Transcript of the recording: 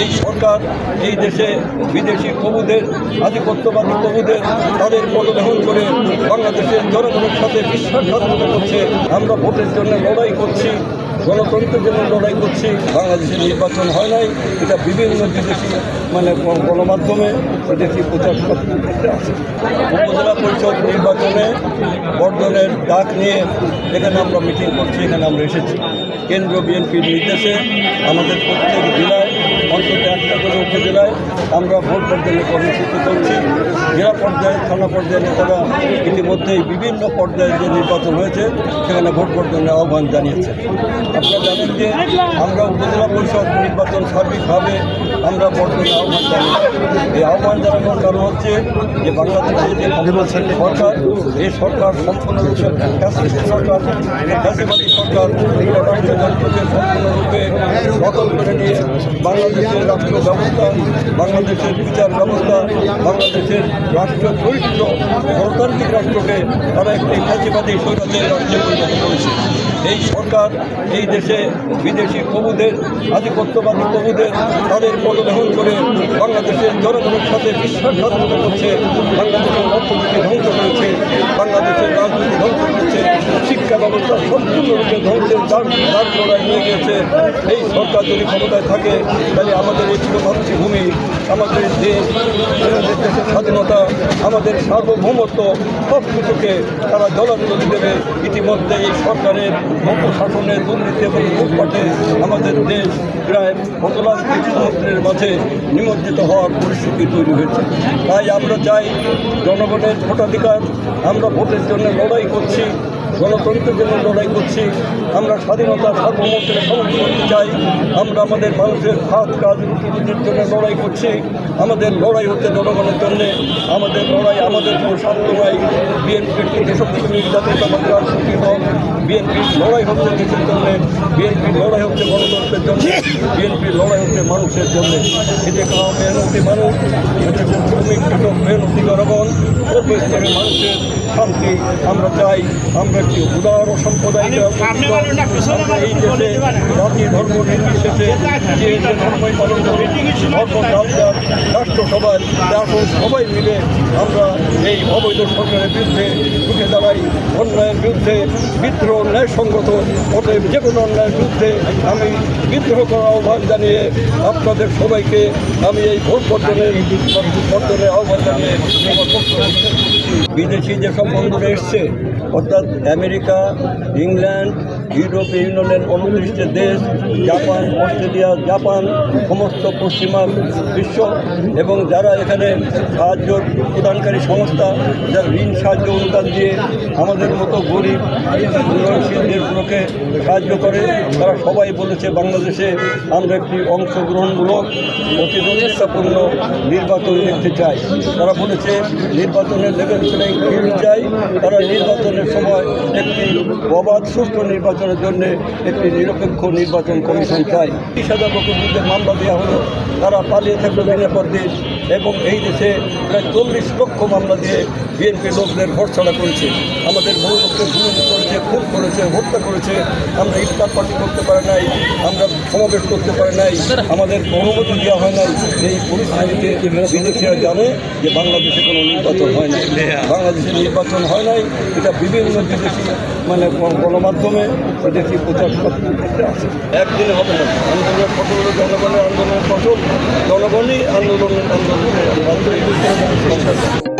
এই সরকার, এই দেশে বিদেশি প্রভুদের আধিপত্যবাদী প্রভুদের তাদের পদগ্রহণ করে বাংলাদেশের জনগণের সাথে বিশ্বাসঘাতকতা করছে। আমরা ভোটের জন্য লড়াই করছি, গণতন্ত্রের জন্য লড়াই করছি। বাংলাদেশের নির্বাচন হয় নাই, এটা বিভিন্ন বিদেশি মানে গণমাধ্যমে বিদেশি প্রচার আছে উপজেলা পরিষদ নির্বাচনে বর্ধনের ডাক নিয়ে এখানে আমরা মিটিং করছি, এখানে আমরা এসেছি। কেন্দ্র বিএনপির নির্দেশে আমাদের প্রত্যেক জেলায় অন্তত একটা করে উপজেলায় আমরা ভোট বর্জনের কর্মসূচি করছি। জেলা পর্যায়ে, থানা পর্যায়ে নেতারা ইতিমধ্যেই বিভিন্ন পর্যায়ে যে নির্বাচন হয়েছে, সেখানে ভোট বর্জনের আহ্বান জানিয়েছে। আপনারা জানেন যে আমরা উপজেলা পরিষদ নির্বাচন সার্বিকভাবে আমরা বর্তমানে আহ্বান জানিয়েছি এই আহ্বান জানানোর কারণ হচ্ছে যে বাংলাদেশের যে সরকার এই সরকার সম্পূর্ণরূপে সরকার সরকার সম্পূর্ণরূপে দখল করে নিয়ে বাংলাদেশের ব্যবস্থা বাংলাদেশের বিচার ব্যবস্থা, বাংলাদেশের রাষ্ট্র চরিত্র, গণতান্ত্রিক রাষ্ট্রকে তারা একটি ফ্যাসিবাদী সৈরাতের রাষ্ট্রে পরিণত করেছে। এই সরকার, এই দেশে বিদেশি প্রভুদের আধিপত্যবাদী প্রভুদের তাদের পদগ্রহণ করে বাংলাদেশের জনগণের সাথে বিশ্বাসঘাতকতা করছে, বাংলাদেশের অর্থনীতি ধ্বংস করেছে বাংলাদেশের রাজনীতি ধ্বংস করেছে শিক্ষা ব্যবস্থা সম্পূর্ণরূপে ধ্বংসের দ্বার দ্বার গোড়ায় নিয়ে গিয়েছে এই সরকার যদি ক্ষমতায় থাকে, তাহলে আমাদের এই মাতৃভূমি আমাদের দেশ দেশের স্বাধীনতা, আমাদের সার্বভৌমত্ব সব কিছুকে তারা জলাঞ্জলি দেবে। ইতিমধ্যে এই সরকারের শাসনের দুর্নীতি এবং লুটপাটে আমাদের দেশ প্রায় অতলান্তিক সমুদ্রের মাঝে নিমজ্জিত হওয়ার পরিস্থিতি তৈরি হয়েছে। তাই আমরা চাই জনগণের ভোটাধিকার, আমরা ভোটের জন্য লড়াই করছি। গণতন্ত্রের জন্য লড়াই করছি। আমরা স্বাধীনতা, সার্বভৌমত্বের সমর্থন করতে চাই। আমরা আমাদের মানুষের হাত কাজ রুটির জন্য লড়াই করছি। আমাদের লড়াই হচ্ছে জনগণের জন্যে। আমাদের লড়াই, আমাদের স্বার্থ নয় বিএনপির দেশপ্রেমিক জাতীয়তাবাদী রাজনৈতিক দল বিএনপির লড়াই হচ্ছে দেশের জন্য বিএনপির লড়াই হচ্ছে গণতন্ত্রের জন্য বিএনপির লড়াই হচ্ছে মানুষের জন্য। এতে কাম মেহনতি মানুষ এতে শ্রমিক কৃষক মেহনতি জনগণ সর্বস্তরের মানুষের শান্তি আমরা চাই। আমরা একটি রাজনীতি আমরা এই দেশে জাতি ধর্ম নির্বিশেষে যে ধর্মই পালন করি ধর্ম কালচার রাষ্ট্রসভায় এখন সবাই মিলে আমরা এই অবৈধ সরকারের বিরুদ্ধে উঠে দাঁড়াই অন্যায়ের বিরুদ্ধে বিদ্রোহ ন্যায়সঙ্গত অতএব যে কোনো অন্যায়ের বিরুদ্ধে আমি বিদ্রোহ করার আহ্বান জানিয়ে আপনাদের সবাইকে আমি এই ভোট বর্জনের বর্জনের আহ্বান জানিয়ে বিদেশি যেসব বন্ধুরা এসছে, অর্থাৎ আমেরিকা, ইংল্যান্ড ইউরোপীয় ইউনিয়নের উনত্রিশটি দেশ, জাপান, অস্ট্রেলিয়া, জাপান, সমস্ত পশ্চিমা বিশ্ব এবং যারা এখানে সাহায্য প্রদানকারী সংস্থা, যারা ঋণ সাহায্য অনুদান দিয়ে আমাদের মতো গরিব উন্নয়নশীল দেশগুলোকে সাহায্য করে, তারা সবাই বলেছে বাংলাদেশে আমরা একটি অংশগ্রহণমূলক প্রতিদ্বন্দ্বিতাপূর্ণ নির্বাচন দেখতে চাই। তারা বলেছে, নির্বাচনের লেভেল প্লেইং ফিল্ড চাই, তারা নির্বাচনের সময় একটি অবাধ, সুষ্ঠু নির্বাচনের জন্য একটি নিরপেক্ষ নির্বাচন কমিশন চাই। তিরিশ হাজার লোকের বিরুদ্ধে মামলা দেওয়া হলো, তারা পালিয়ে থাকল দিনের পর দিন এবং এই দেশে প্রায় চল্লিশ লক্ষ মামলা দিয়ে বিএনপি লোকদের ভোট ছাড়া করেছে আমাদের বহু লোককে গুলি করেছে খুন করেছে হত্যা করেছে আমরা ইফতার পার্টি করতে পারে নাই আমরা সমাবেশ করতে পারে নাই আমাদের অনুমতি দেওয়া হয় নাই এই পরিস্থিতিতে বিদেশিরা জানে যে বাংলাদেশে কোনো নির্বাচন হয় নাই বাংলাদেশে নির্বাচন হয় নাই এটা বিভিন্ন বিদেশি মানে গণমাধ্যমে বিদেশি প্রচার করতে আছে একদিনে হবে না আন্দোলনের ফসল জনগণের আন্দোলনের ফসল জনগণই আন্দোলনের আন্দোলনের আন্দোলন